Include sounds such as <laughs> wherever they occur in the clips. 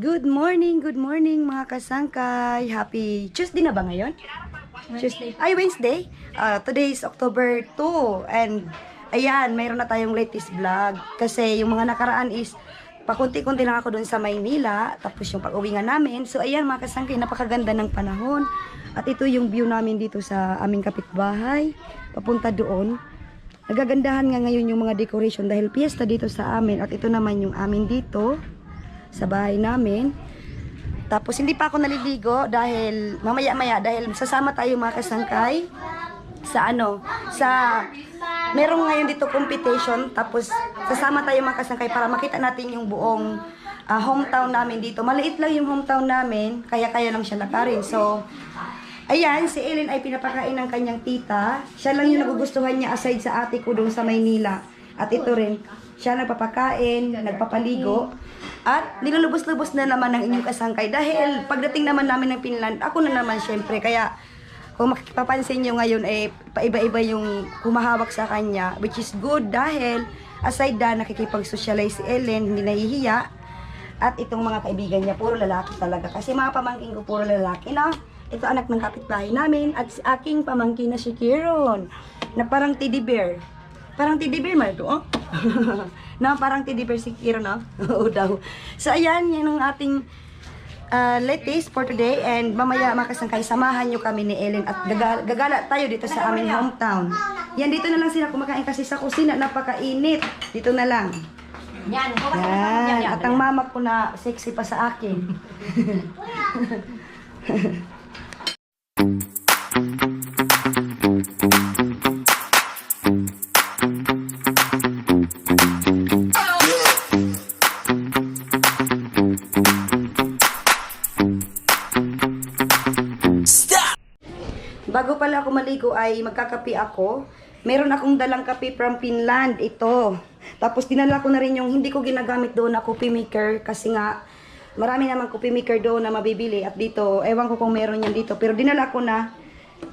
Good morning, good morning mga kasangkay. Happy Tuesday na ba ngayon? Tuesday. Ay, Wednesday. Ah, today is October 2 and ayan, mayroon na tayong latest vlog kasi yung mga nakaraan is pakunti-kunti lang ako doon sa Maynila tapos yung pag-uwi nga namin. So ayan mga kasangkay, napakaganda ng panahon. At ito yung view namin dito sa aming kapitbahay. Papunta doon. Nagagandahan nga ngayon yung mga decoration dahil piyesta dito sa amin at ito naman yung amin dito sa bahay namin. Tapos hindi pa ako naliligo dahil mamaya-maya dahil sasama tayo mga kasangkay sa ano, sa merong ngayon dito competition tapos sasama tayo mga kasangkay para makita natin yung buong ah, hometown namin dito. Maliit lang yung hometown namin, kaya kaya lang siya lakarin. So, Ayan, si Ellen ay pinapakain ng kanyang tita. Siya lang yung nagugustuhan niya aside sa ate ko doon sa Maynila. At ito rin, siya nagpapakain, nagpapaligo. At nilulubos-lubos na naman ng inyong kasangkay. Dahil pagdating naman namin ng Finland, ako na naman syempre. Kaya kung makipapansin nyo ngayon, eh, paiba-iba yung humahawak sa kanya. Which is good dahil aside na nakikipag-socialize si Ellen, hindi nahihiya. At itong mga kaibigan niya, puro lalaki talaga. Kasi mga pamangking ko, puro lalaki na. Ito anak ng kapitbahay namin. At si aking pamangkin na si Kiron. Na parang teddy bear. Parang teddy bear, Marco, oh. <laughs> na parang teddy bear si oh. <laughs> Oo daw. So, ayan, yan ang ating uh, latest for today. And mamaya, makasangkay, samahan nyo kami ni Ellen. At gaga- gagala tayo dito sa aming hometown. Yan, dito na lang sila kumakain kasi sa kusina, napakainit. Dito na lang. Yan, Yan. At ang mama ko na sexy pa sa akin. <laughs> <laughs> maligo ay magkakapi ako. Meron akong dalang kape from Finland. Ito. Tapos dinala ko na rin yung hindi ko ginagamit doon na coffee maker kasi nga marami naman coffee maker doon na mabibili at dito, ewan ko kung meron yan dito. Pero dinala ko na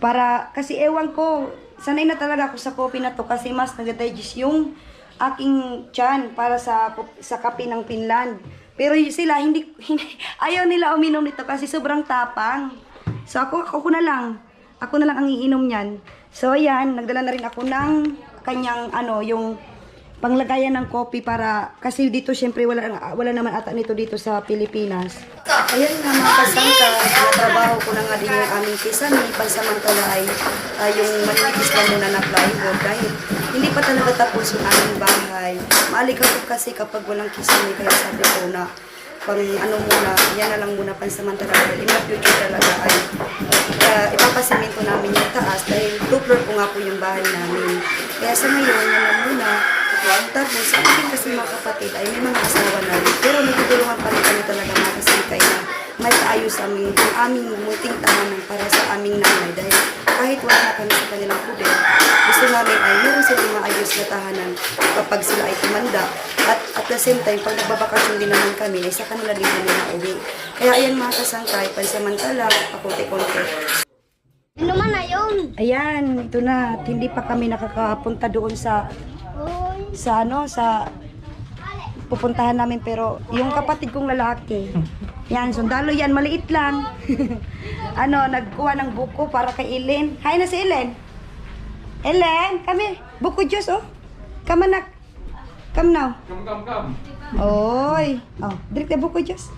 para, kasi ewan ko, sanay na talaga ako sa coffee na to kasi mas nag-digest yung aking chan para sa sa kape ng Finland. Pero sila hindi, <laughs> hindi ayaw nila uminom nito kasi sobrang tapang. So ako ako na lang. Ako na lang ang iinom niyan. So ayan, nagdala na rin ako ng kanyang ano, yung panglagayan ng coffee para kasi dito syempre wala wala naman ata nito dito sa Pilipinas. Ayan nga mga kasangka, trabaho ko na nga din yung aming kisame, pansamantala ay ah, yung manipis lang muna na plywood dahil hindi pa talaga tapos yung aming bahay. Maalikabok kasi kapag walang kisame kaya sabi ko na pang ano muna, yan na lang muna pansamantala in the future talaga ay ipapasimento namin yung taas dahil two floor po nga po yung bahay namin. Kaya sa ngayon, lang muna. Tapos, sa akin kasi mga kapatid ay may mga asawa na. Pero nagtutulungan pa rin kami talaga mga kasangkay na may paayos aming, ang aming munting tahanan para sa aming nanay. Dahil kahit wala kami sa kanilang poder, gusto namin ay meron silang maayos na tahanan kapag sila ay tumanda. At at the same time, pag nagbabakasyon din naman kami, ay sa kanila din kami na uwi. Kaya ayan mga kasangkay, pansamantala, pakunti-kunti. Ano man na yun? Ayan, ito na. At Hindi pa kami nakakapunta doon sa sa ano, sa pupuntahan namin pero yung kapatid kong lalaki. Yan, sundalo yan, maliit lang. <laughs> ano, nagkuha ng buko para kay Ellen. Hi na si Ellen. Ellen, kami. Buko juice, oh. Come anak. Come now. Come, come, come. Oy. Oh, direct na buko juice.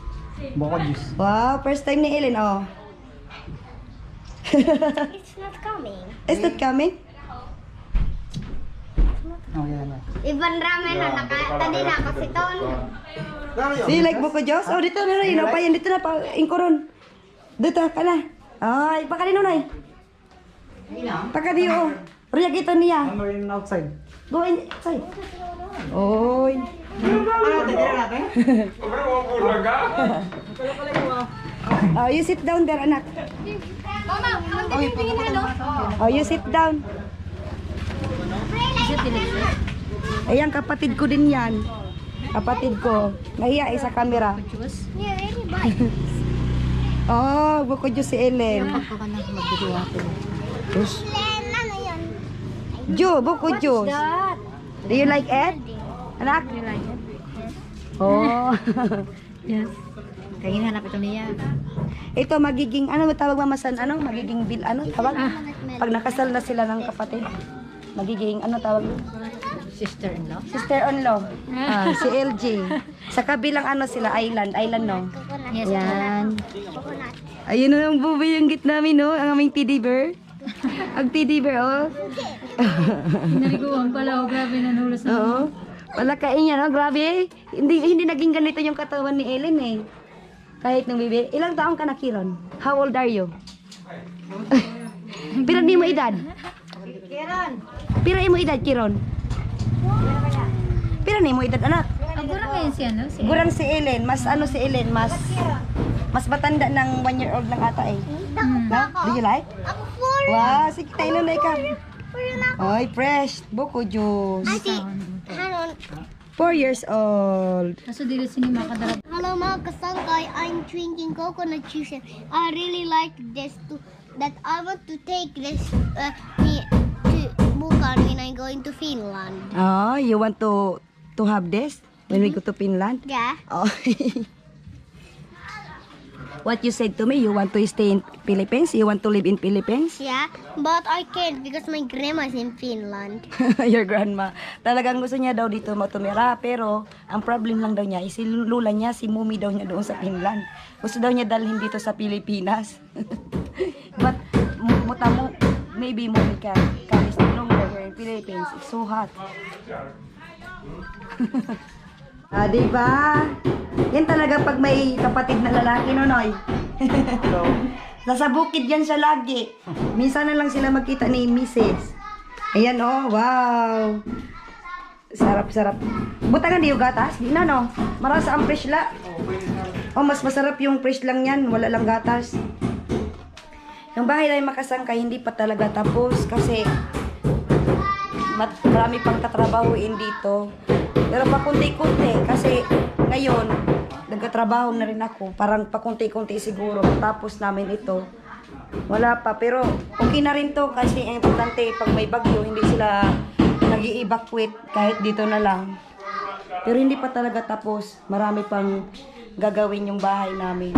Boko juice. Wow, first time ni Ellen, oh. <laughs> It's not coming. Is that coming? Oh, yan na. Iban ramen na naka, tadi na kasi ton. You like buko juice? Oh, dito na rin. Payan, dito na pa. Ingkoron. Dito ka na. Ay, pakalino na eh. Pakadiyo. Oh. Riyak ito niya. Ano yun outside? Go in. Say. Oy. Ano, tigil natin? <laughs> Oh, you sit down there, anak. <laughs> Mama, ang tingin na no? Oh, you sit down. Ayan, kapatid ko din yan. Kapatid ko. Nahiya eh sa camera. <laughs> Oh, buko juice si Ellen. Len, ano yun? Ju, buko juice. That. Do you like it? Anak? Oh. <laughs> Yes. Kaya hinahanap ito niya. Ito magiging, ano tawag mamasan, ano? Magiging bil, ano tawag? Pag nakasal na sila ng kapatid. Magiging, ano tawag yun? Sister-in-law. Sister-in-law. Ah, si LG. Sa kabilang ano sila, island. Island, no? Yes, Yan. Coconut. Ayun na ang buboy yung git namin, no? Ang aming teddy bear. Ang teddy bear, oh. Naliguan pala. Oh, grabe nanulos Oo. Wala kain niya, no? Grabe. Hindi, hindi naging ganito yung katawan ni Ellen, eh. Kahit nung bibi. Ilang taong ka na, Kiron? How old are you? <laughs> Pira mo edad? Kiron. Pira mo edad, Kiron? Pira ni mo edad, anak? Ang gura ngayon si ano? Si Gurang si Ellen. Mas ano si Ellen? Mas mas matanda ng one year old lang ata eh. Hmm. No? Do you like? Ako four. Wow, sige tayo na ka. Ay, fresh. Buko juice. Ate, 4 years old. Kaso dili sini makadara. Hello mga kasangkay, I'm drinking coconut juice. I really like this too. That I want to take this uh, to Bukan when I'm going to Finland. Oh, you want to to have this when we go to Finland? Yeah. Oh. <laughs> What you said to me, you want to stay in Philippines? You want to live in Philippines? Yeah, but I can't because my grandma is in Finland. Your grandma. Talagang gusto niya daw dito matumira, pero ang problem lang daw niya, is si lula niya, si mumi daw niya doon sa Finland. Gusto daw niya dalhin dito sa Pilipinas. But, mu- muta mo, maybe mumi can, can stay longer here in Philippines. It's so hot. Ah, di ba? Yan talaga pag may kapatid na lalaki, nonoy. <laughs> Nasa bukid yan siya lagi. Minsan na lang sila magkita ni Mrs. Ayan oh, wow. Sarap, sarap. Butangan di yung gatas? Di na no. Marasa ang fresh la. Oh, mas masarap yung fresh lang yan. Wala lang gatas. Yung bahay na makasangkay, hindi pa talaga tapos kasi marami pang katrabahuin dito. Pero pakunti-kunti kasi ngayon nagkatrabaho na rin ako. Parang pakunti-kunti siguro matapos namin ito. Wala pa pero okay na rin to kasi importante pag may bagyo hindi sila nag evacuate kahit dito na lang. Pero hindi pa talaga tapos. Marami pang gagawin yung bahay namin.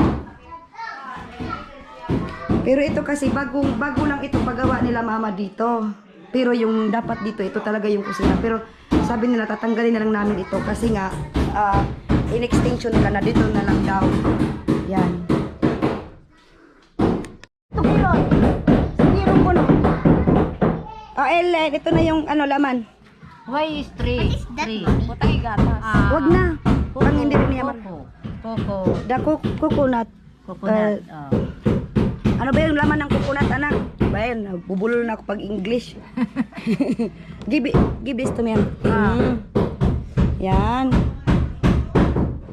Pero ito kasi bagong bago lang ito paggawa nila mama dito. Pero yung dapat dito ito talaga yung kusina. Pero sabi nila tatanggalin na lang namin ito kasi nga ah, in extinction nila na dito na lang daw. Yan. Ito kulot. Sinirong ko. Oh, Ellen, ito na yung ano laman. Why is three? Three. Putay gatas. Ah, Wag na. Pang hindi rin niya. Coco. Coco. Da coconut. Coconut. Uh, oh. Ano ba yung laman ng coconut, anak? Bayan, bubulol na ako pag English. <laughs> give, give this to me. Ah. Mm. Yan.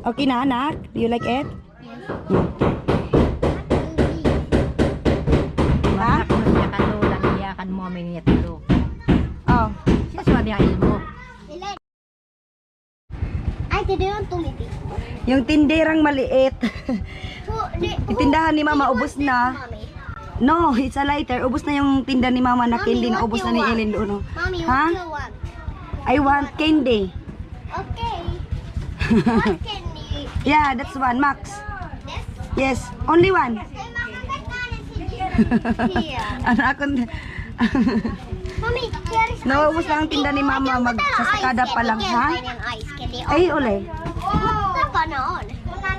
Okay na, anak? Do you like it? Ha? Masak mo siya kan lula niya kan mo may niya tulo. Oh. Siya suwa niya ilmo. Ay, hindi yung tumiti. Yung tinderang maliit. Yung <laughs> tindahan ni Mama, ubos na. Mommy, No, it's a lighter. Ubos na yung tinda ni Mama na Mommy, candy na you na ni? Ellen doon. oh. Mommy Ha? what do you want? I want candy. Okay. what can you... Yeah, that's one, Max. This? Yes, only one. Anak ko. Mommy, here is Nauubos lang ang tinda ni Mama magsasakada pa lang, ha? Candy. Ay, on.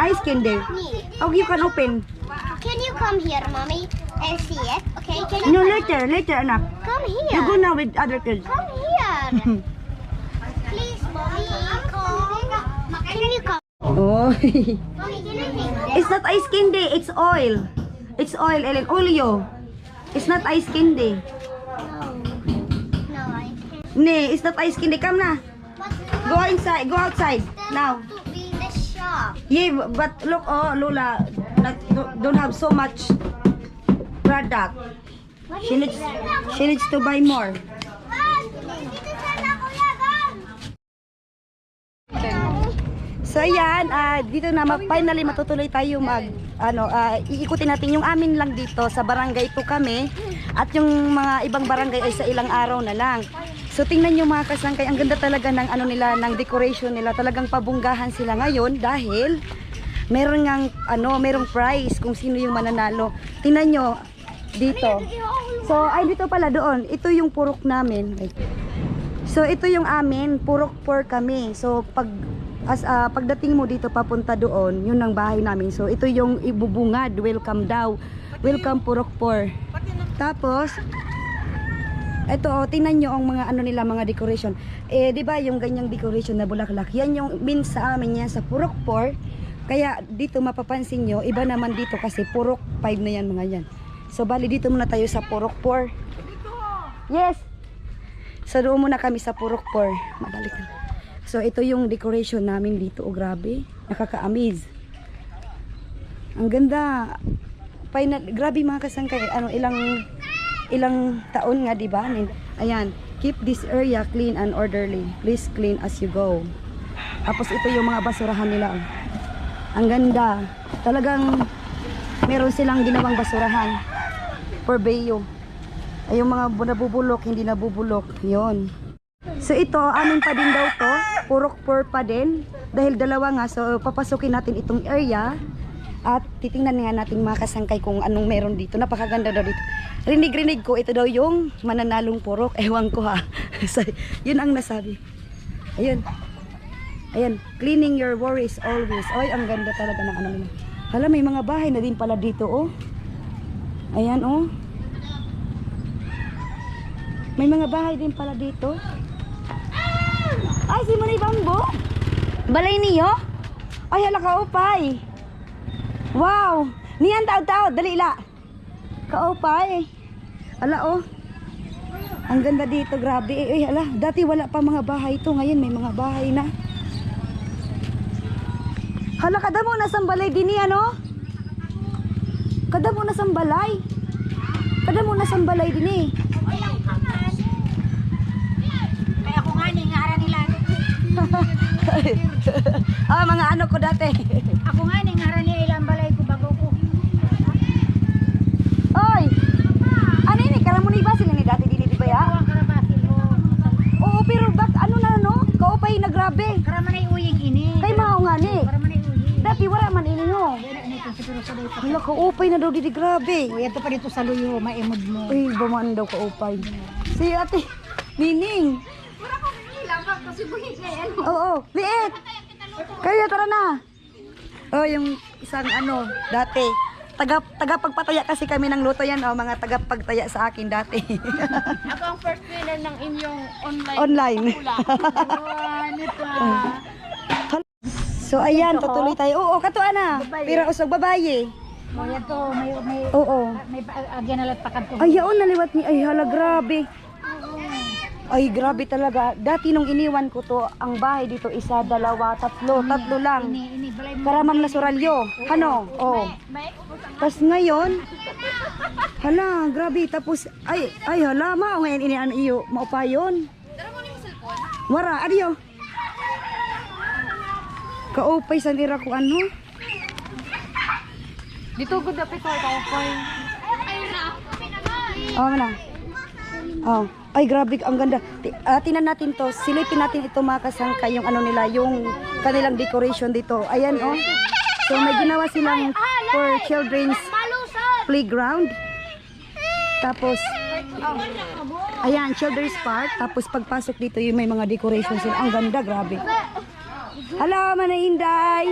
Ice candy. Me. Oh, you can open. Can you come here, mommy, and see it? Okay, can you No, later, later, anak. come You here? go now with other kids. Come here. Please, mommy, come. Can you come? Oh. <laughs> It's not ice candy, it's oil. It's oil, Ellen. Oleo. It's not ice candy. No. No, I can't. Nee, it's not ice candy. Come na. Go inside. Go outside. Now. to be in the shop. Yeah, but look, oh, Lola, not, don't have so much product. She needs, she needs to buy more. So ayan, ah, dito na ma- finally matutuloy tayo mag ano, ah, iikutin natin yung amin lang dito sa barangay ito kami at yung mga ibang barangay ay sa ilang araw na lang. So tingnan nyo mga kasangkay, ang ganda talaga ng ano nila, ng decoration nila. Talagang pabunggahan sila ngayon dahil Meron ngang, ano, merong prize kung sino yung mananalo. Tingnan nyo, dito. So, ay dito pala doon. Ito yung purok namin. So, ito yung amin. Purok por kami. So, pag as ah, pagdating mo dito papunta doon, yun ang bahay namin. So, ito yung ibubungad. Welcome daw. Welcome purok por. Tapos, ito oh, tingnan nyo ang mga ano nila, mga decoration. Eh, di ba yung ganyang decoration na bulaklak, yan yung min sa amin yan sa Purok 4. Kaya dito mapapansin nyo, iba naman dito kasi Purok 5 na yan mga yan. So, bali dito muna tayo sa Purok 4. Yes! So, doon muna kami sa Purok 4. Mabalik na. So, ito yung decoration namin dito. Oh, grabe. Nakaka-amaze. Ang ganda. Final, grabe mga kasangkay. Ano, ilang ilang taon nga, di ba? Ayan. Keep this area clean and orderly. Please clean as you go. Tapos ito yung mga basurahan nila. Ang ganda. Talagang meron silang ginawang basurahan. For Bayo. Ay, yung mga bu- nabubulok, hindi nabubulok. Yon. So ito, amin pa din daw to. Purok pur pa din. Dahil dalawa nga, so papasukin natin itong area. At titingnan nga natin mga kasangkay kung anong meron dito. Napakaganda daw dito. Rinig-rinig ko, ito daw yung mananalong purok. Ewan ko ha. <laughs> so, yun ang nasabi. Ayun. Ayan, cleaning your worries always. Oy, ang ganda talaga ng ano nila. Hala, may mga bahay na din pala dito, oh. Ayan, oh. May mga bahay din pala dito. Ay, si Manay Bambo. Balay niyo? Ay, hala ka, upay. Wow! Niyan taod-taod, dali la. Kaupay. Ala, oh. Ang ganda dito, grabe. Eh, eh, ala, dati wala pa mga bahay ito. Ngayon may mga bahay na. Hala, kada mo na sambalay din yan, oh. Kada mo na sambalay. Kada mo na sambalay din eh. Kaya ako nga ni ngara nila. <laughs> ah, mga ano ko dati. Ako nga ni ngara ni ilang balay ko bago ko. Oy! Ano ini? Karam mo ni ba sila ni dati din di ba ya? Oo, pero bak ano na no? Kaupay na grabe. Karaman ay uying ini. Kay mao nga ni. Karaman ay uying. Dati wala man ini no. Yan siguro sa dito. Hala, kaupay na daw di di grabe. Uy, ito pa dito sa luyo, maimod mo. Uy, baman daw kaupay. Si ate, Nining. Oo, liit. Kaya tara na. Oh, yung isang ano, dati. Taga, taga pagpataya kasi kami ng luto yan, oh, mga taga pagtaya sa akin dati. Ako ang first winner ng inyong online. Online. <laughs> Ano pa? So ayan, tutuloy tayo. Oo, katuan na. Pero usog babaye. Mo yan to, may may Oo. may agyan na lang pakad ko. Ay, yaon, naliwat ni. Ay, hala, grabe. Ay, grabe talaga. Dati nung iniwan ko to, ang bahay dito, isa, dalawa, tatlo, tatlo lang. Karamang nasuralyo. Ano? Oh. Tapos ngayon, hala, grabe. Tapos, ay, ay, hala, mao ngayon ini ano iyo, maupayon. Wara, adiyo. Kaupay sa nira ko ano. Dito good dapat ko koy. Oh, na. Oh. Ay, grabe, ang ganda. Ti- ah, tingnan natin to. Silipin natin ito mga kasangkay, yung ano nila, yung kanilang decoration dito. Ayan, oh. So, may ginawa silang for children's playground. Tapos, ayan, children's park. Tapos, pagpasok dito, yung may mga decoration sila. Ang ganda, grabe. Hello, Manay Inday.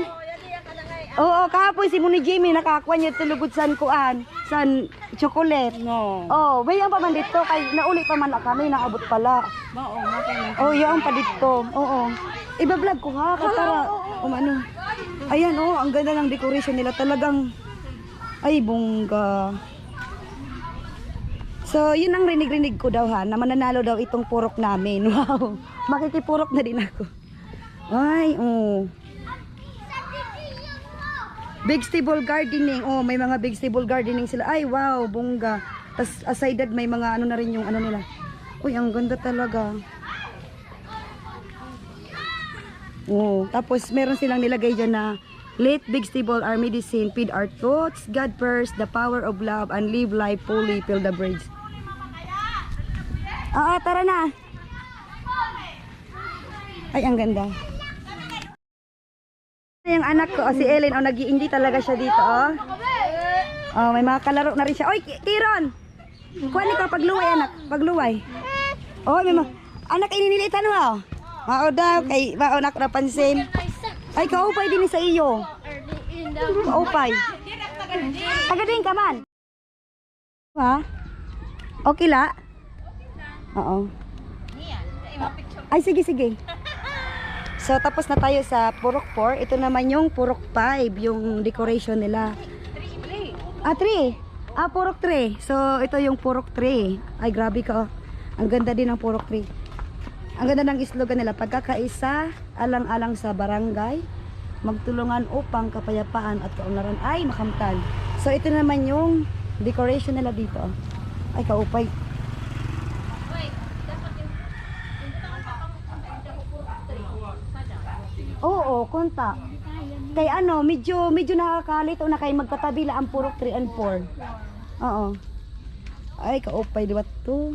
Oo, kahapon si Muni Jimmy nakakuha niya tulugod san kuan, san chocolate. No. Oh, bayan pa man dito kay nauli pa man na kami naabot pala. Oo, Oh, yan pa dito. Oo. Iba-vlog ko ha para um, ano. Ayan oh, ang ganda ng decoration nila talagang ay bongga. So, yun ang rinig-rinig ko daw ha, na mananalo daw itong purok namin. <laughs> Wow, makikipurok na din ako. Ay, oh. Vegetable gardening. Oh, may mga vegetable gardening sila. Ay, wow, bongga. Tapos aside that, may mga ano na rin yung ano nila. Uy, ang ganda talaga. Oh, tapos meron silang nilagay dyan na Late vegetable are medicine, feed our thoughts, God first, the power of love, and live life fully, fill the bridge. Ah, tara na. Ay, ang ganda. Yung anak ko, si Ellen, oh, nag-iinggi talaga siya dito, oh. Oh, may mga kalaro na rin siya. Oy, Ki- Kiron! Kuha ni ka, pagluway, anak. Pagluway. Oh, may mga... Anak, ininilitan mo, oh. Mao daw, kay mao na napansin. Ay, kaupay din sa iyo. Kaupay. Tagading ka man. Ha? Okay la? Oo. Ay, sige, sige. So, tapos na tayo sa Purok 4. Ito naman yung Purok 5, yung decoration nila. Ah, 3. Ah, Purok 3. So, ito yung Purok 3. Ay, grabe ka. oh. Ang ganda din ng Purok 3. Ang ganda ng slogan nila. Pagkakaisa, alang-alang sa barangay, magtulungan upang kapayapaan at kaunlaran ay makamtan. So, ito naman yung decoration nila dito. Ay, kaupay. Oo, konta. Kay ano, medyo medyo nakakalito na kay magkatabila ang purok 3 and 4. Oo. Ay, kaupay diba to?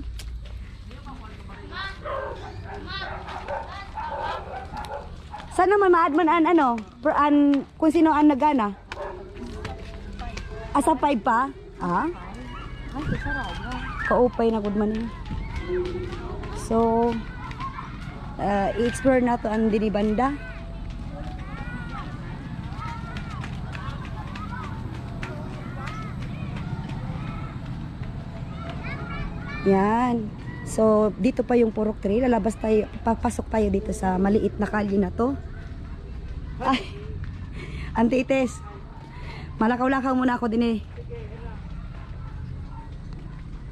Saan naman maadman an ano? Per, an, kung sino ang nagana? Asa 5 pa? Ah? Kaupay na good man. So, uh, i-explore na to ang dinibanda. Yan. So, dito pa yung Purok 3. Lalabas tayo, papasok tayo dito sa maliit na kalye na to. Ay, <laughs> Auntie Ites, malakaw-lakaw muna ako din eh.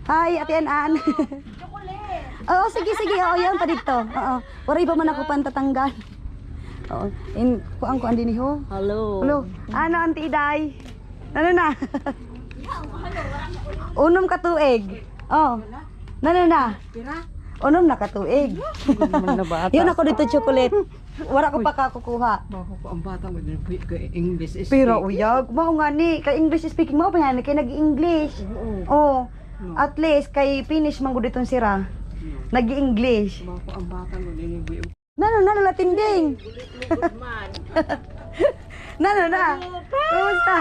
Hi, Ate Anan. <laughs> Oo, sige, sige. Oo, yan pa dito. Oo. Waray pa man ako pantatanggal. Oo. In, kuang kuan din ho. Hello. Hello. Ano, Auntie Iday? Ano na? <laughs> Unom ka tuig. Oh. Ano na? Unom na ka tuig. na bata. Yun ako dito chocolate. Wala ko pa kakukuha. Bako ko ang bata mo din ko English is Pero uyag, mao nga ni kay English speaking mo pa yan kay nag-English. Oh. At least kay finish man gud itong sira. Nag-English. Bako ang bata mo din Nano na latinding. Nano na. Kumusta?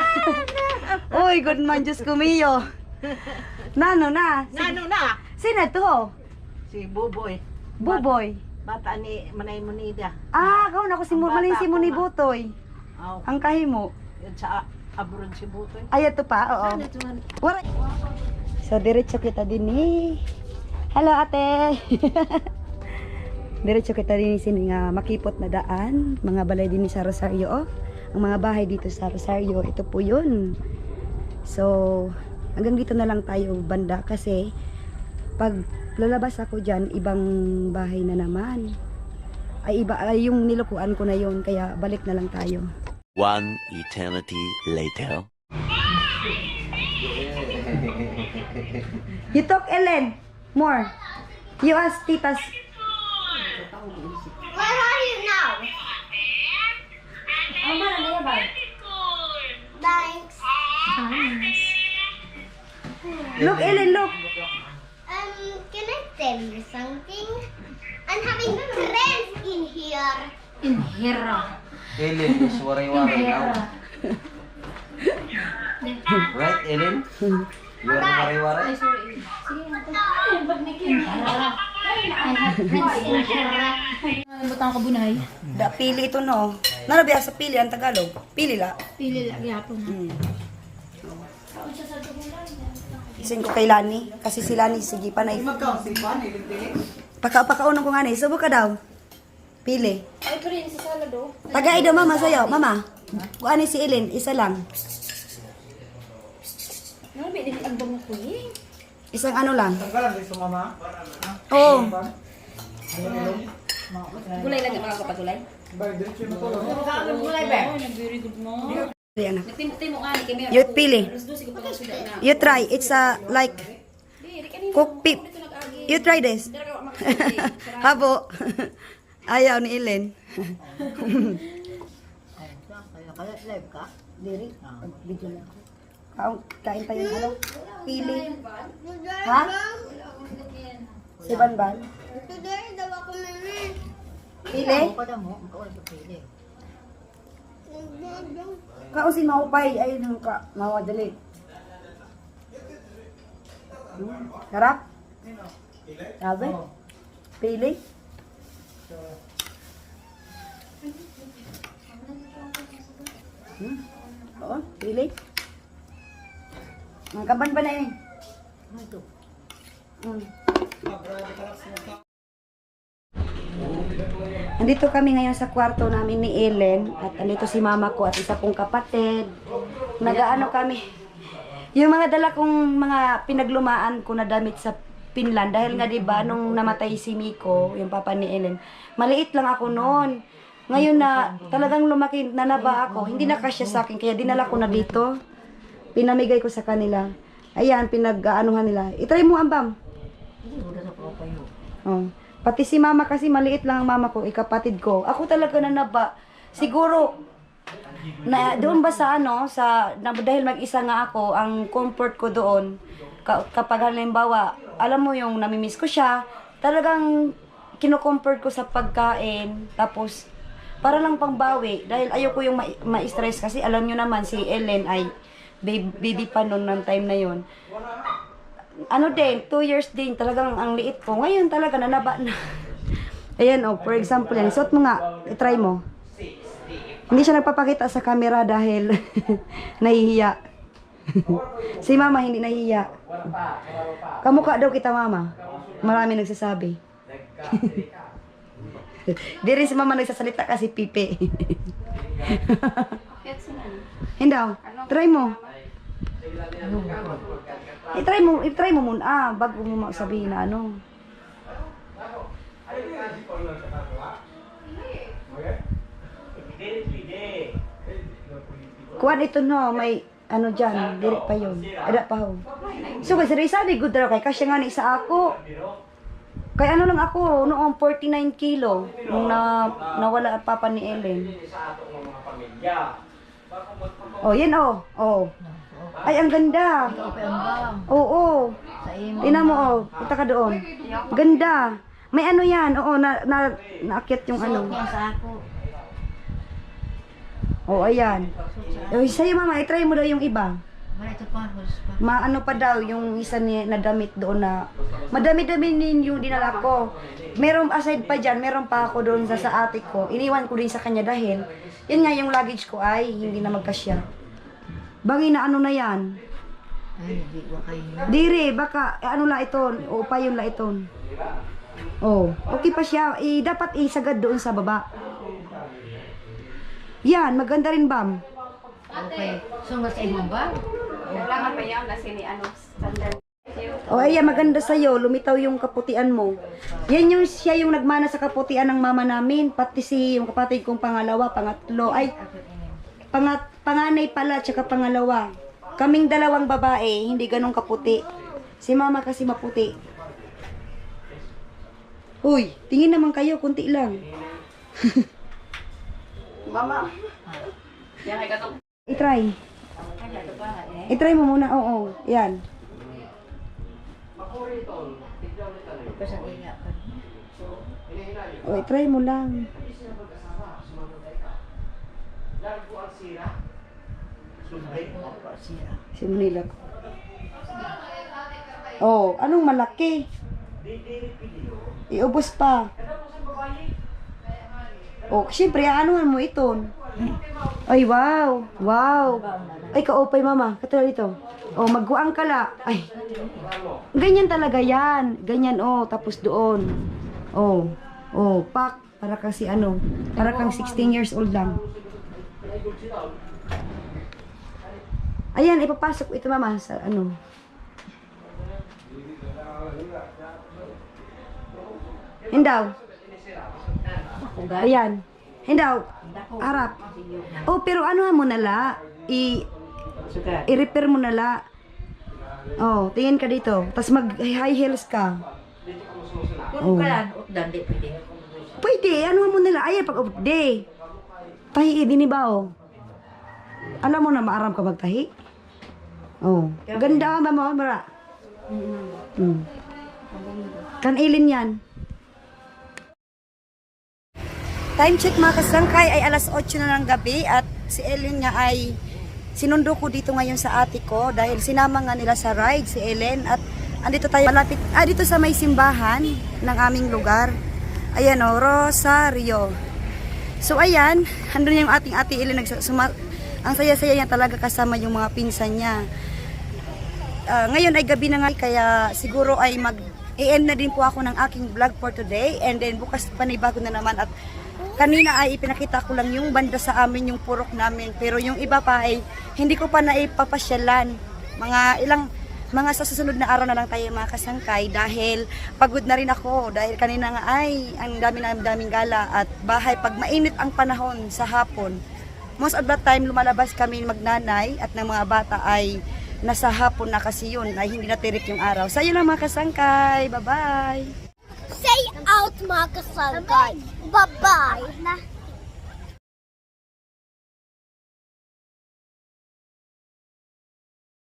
<laughs> Uy, good man Diyos kumiyo. Nano na. Ano na? Sino to? Si Buboy. Buboy. Bata ni Manay Munida. Ah, kau na ko si Mo- malin si Muni Butoy. Aw, Ang kahimo. yan sa abroad si Butoy. Ay, ito pa, oo. Wala. So, diretso kita din eh. Hello, ate. <laughs> diretso kita din sini nga makipot na daan. Mga balay din sa Rosario, oh. Ang mga bahay dito sa Rosario, ito po yun. So, hanggang dito na lang tayo banda kasi pag lalabas ako dyan, ibang bahay na naman. Ay, iba, ay yung nilukuan ko na yun, kaya balik na lang tayo. One eternity later. <laughs> You talk, Ellen. More. You ask titas. Where are you now? Thanks. Look, Ellen, look. Um, can I tell you something? I'm having friends in here. Ellen is waray-waray now. right, Ellen? You are waray-waray? Butang kabunay. Da, pili ito, no? Narabiya sa pili, ang Tagalog. Pili la. Pili lagi hapon. Hmm. Isin ko kay Lani. Kasi si Lani, sige pa na. Magkaon si Juan. Paka, pakaunong ko nga na. Subo ka daw. Pili. Ay, pero yun sa salado. Tagay daw, mama, sa'yo. Mama. Kung ano si Ellen, isa lang. Nang bili ang bango ko eh. Isang ano lang. Oo. Gulay lang mga kapagulay. Bay, diretso na to. no? Di, anak. Timotay mo ni Kimi. You pili. You try. It's a like cook pip. You try this. <laughs> Habo. Ayaw ni Ellen. Kaya live ka? Diri. Video na. Kain, tayo ng ano? Pili. Ha? Si Banban? Today, daw Pili? Kausin maupay. Ay, nung ka. Mawadali. Hmm. Sarap? Sabi? Pili? Hmm? Oo, pili. Ang kaban ba na yun? Hmm. Nandito kami ngayon sa kwarto namin ni Ellen at andito si mama ko at isa kong kapatid. Nagaano kami. Yung mga dala kong mga pinaglumaan ko na damit sa Finland dahil nga 'di ba nung namatay si Miko, yung papa ni Ellen. Maliit lang ako noon. Ngayon na talagang lumaki na naba ako, hindi na kasya sa akin kaya dinala ko na dito. Pinamigay ko sa kanila. Ayan, pinag-aanuhan nila. I-try mo, Ambam. Oh. Pati si mama kasi maliit lang ang mama ko, ikapatid ko. Ako talaga na naba. Siguro, na doon ba sa ano, sa, na, dahil mag-isa nga ako, ang comfort ko doon, ka, kapag halimbawa, alam mo yung namimiss ko siya, talagang kino-comfort ko sa pagkain, tapos, para lang pangbawi, dahil ayoko yung ma- ma-stress kasi alam nyo naman, si Ellen ay baby, baby pa noon ng time na yon ano din, two years din, talagang ang liit ko. Ngayon talaga, nanaba na. <laughs> Ayan, oh, for example yan. Suot mo nga, i-try mo. Hindi siya nagpapakita sa camera dahil <laughs> nahihiya. <laughs> si mama hindi nahihiya. Kamukha daw kita mama. Marami nagsasabi. Di rin si mama nagsasalita kasi pipi. Hindi daw. Try mo. I-try mo, i-try mo muna ah, bago mo sabihin na ano. Kuwan ito no, may ano dyan, diri pa yun. Ada pa ho. So, kasi Risa, di good raw kay kasya nga ni sa ako. Kaya ano lang ako, noong 49 kilo, nung na, nawala papa ni Ellen. Oh, yan oh. Oh. Ay, ang ganda. Oo. Tingnan mo, oh. Punta ka doon. Ganda. May ano yan. Oo, na, na, naakit yung ano. Oo, ayan. Oh, sa'yo, mama, i-try mo daw yung iba. Maano pa daw yung isa ni na damit doon na madami-dami yung dinala ko. Meron aside pa diyan, meron pa ako doon sa sa ate ko. Iniwan ko din sa kanya dahil yun nga yung luggage ko ay hindi na magkasya. Bangi na ano na yan. Dire, baka eh, ano la ito, o pa yun la ito. Oh, okay pa siya. Eh, dapat isagad doon sa baba. Yan, maganda rin, Bam. Kailangan pa yan kasi ni ano, standard. O ayan, maganda sa'yo. Lumitaw yung kaputian mo. Yan yung siya yung nagmana sa kaputian ng mama namin. Pati si yung kapatid kong pangalawa, pangatlo. Ay, pangat, panganay pala, tsaka pangalawa. Kaming dalawang babae, hindi ganun kaputi. Si mama kasi maputi. Uy, tingin naman kayo, kunti lang. <laughs> Mama. I-try. I-try mo muna, oo. Yan. O, i-try mo lang. Si Manila ko. Oh, anong malaki? Iubos pa. Oh, syempre, anuhan mo ito. Ay, wow. Wow. Ay, kaopay, mama. Katulad dito. Oh, magguang ka la. Ay. Ganyan talaga yan. Ganyan, oh. Tapos doon. Oh. Oh, pak. Para kasi ano. Para kang 16 years old lang. Ayan, ipapasok ito, mama, sa ano. Hindaw. Ayan. Hindaw. Harap. Oh, pero ano mo nala? I i-repair mo nala. Oh, tingin ka dito. Tapos mag high heels ka. Oh. Pwede, ano mo nila? Ay, pag day. Tahi, din ba oh. Alam mo na maaram ka magtahi? Oh. Ganda ba mo, Mara? Mm. Kan ilin yan. Time check mga kasangkay ay alas 8 na ng gabi at si Ellen nga ay sinundo ko dito ngayon sa ate ko dahil sinama nga nila sa ride si Ellen at andito tayo malapit, ah dito sa may simbahan ng aming lugar. Ayan o, Rosario. So ayan, andun yung ating ate Ellen, nagsuma, ang saya-saya niya talaga kasama yung mga pinsan niya. Ah, ngayon ay gabi na nga kaya siguro ay mag i-end na din po ako ng aking vlog for today. And then bukas panibago na naman. At kanina ay ipinakita ko lang yung banda sa amin yung purok namin. Pero yung iba pa ay hindi ko pa naipapasyalan. Mga ilang mga sa susunod na araw na lang tayo mga kasangkay dahil pagod na rin ako dahil kanina nga ay ang dami na daming gala at bahay pag mainit ang panahon sa hapon most of the time lumalabas kami magnanay at ng mga bata ay nasa hapon na kasi yun ay hindi natirik yung araw. Sa iyo lang mga kasangkay. Bye-bye! Say out, mga kasangkay. Bye-bye.